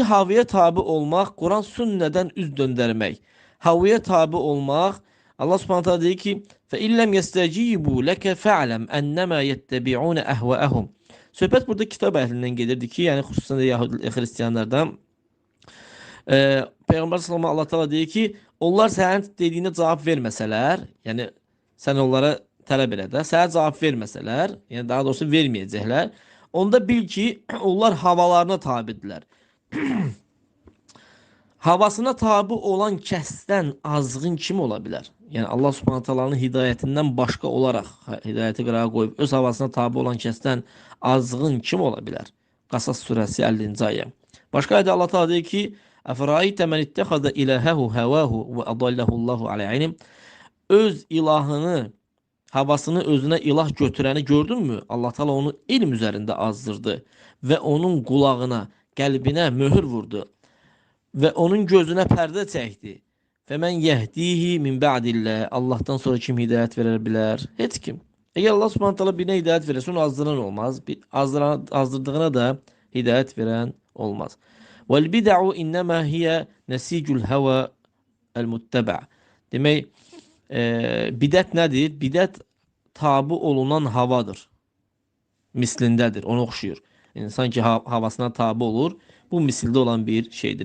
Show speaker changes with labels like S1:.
S1: havaya tabi olmaq, Quran sünnədən üz döndərmək. Havaya tabi olmaq, Allah Subhanahu taala deyir ki: "Fe illem yestecibu leke fa'lem ennema yettebi'un ehvaehum." Söhbət burada kitab əhlindən gedirdi ki, yəni xüsusən də Yahudi xristianlardan e, Peyğəmbər sallallahu Allah Taala deyir ki, onlar sənin dediyinə cavab verməsələr, yəni sən onlara tələb elə də, sənə cavab verməsələr, yəni daha doğrusu verməyəcəklər, onda bil ki, onlar havalarına tabidirlər. Havasına tabi olan kəsdən azğın kim ola bilər? Yəni Allah Subhanahu taalanın hidayətindən başqa olaraq hidayəti qırağa qoyub öz havasına tabi olan kəsdən azğın kim ola bilər? Qasas surəsi 50-ci ayə. Başqa ayədə Allah Taala deyir ki: "Əfəraitə men ittəxəzə iləhəhu həvahu və adallahu Allahu alə ilm." Öz ilahını, havasını özünə ilah götürəni gördünmü? Allah Taala onu ilm üzərində azdırdı və onun qulağına, qəlbinə möhür vurdu və onun gözünə pərdə çəkdi. Fəmən yəhdihi min ba'dillah. Allahdan sonra kim hidayət verə bilər? Heç kim. Əgər Allah Subhanahu taala birinə hidayət verəsə, onu azdıran olmaz. Azdıran, azdırdığına da hidayət verən olmaz. Vel bid'u innema hiye nesicul hava el muttaba. Demək, e, bidət nədir? Bidət tabi olunan havadır. Mislindədir, ona oxşuyur. İnsan ki ha havasına tabi olur, bu misildə olan bir şeydir.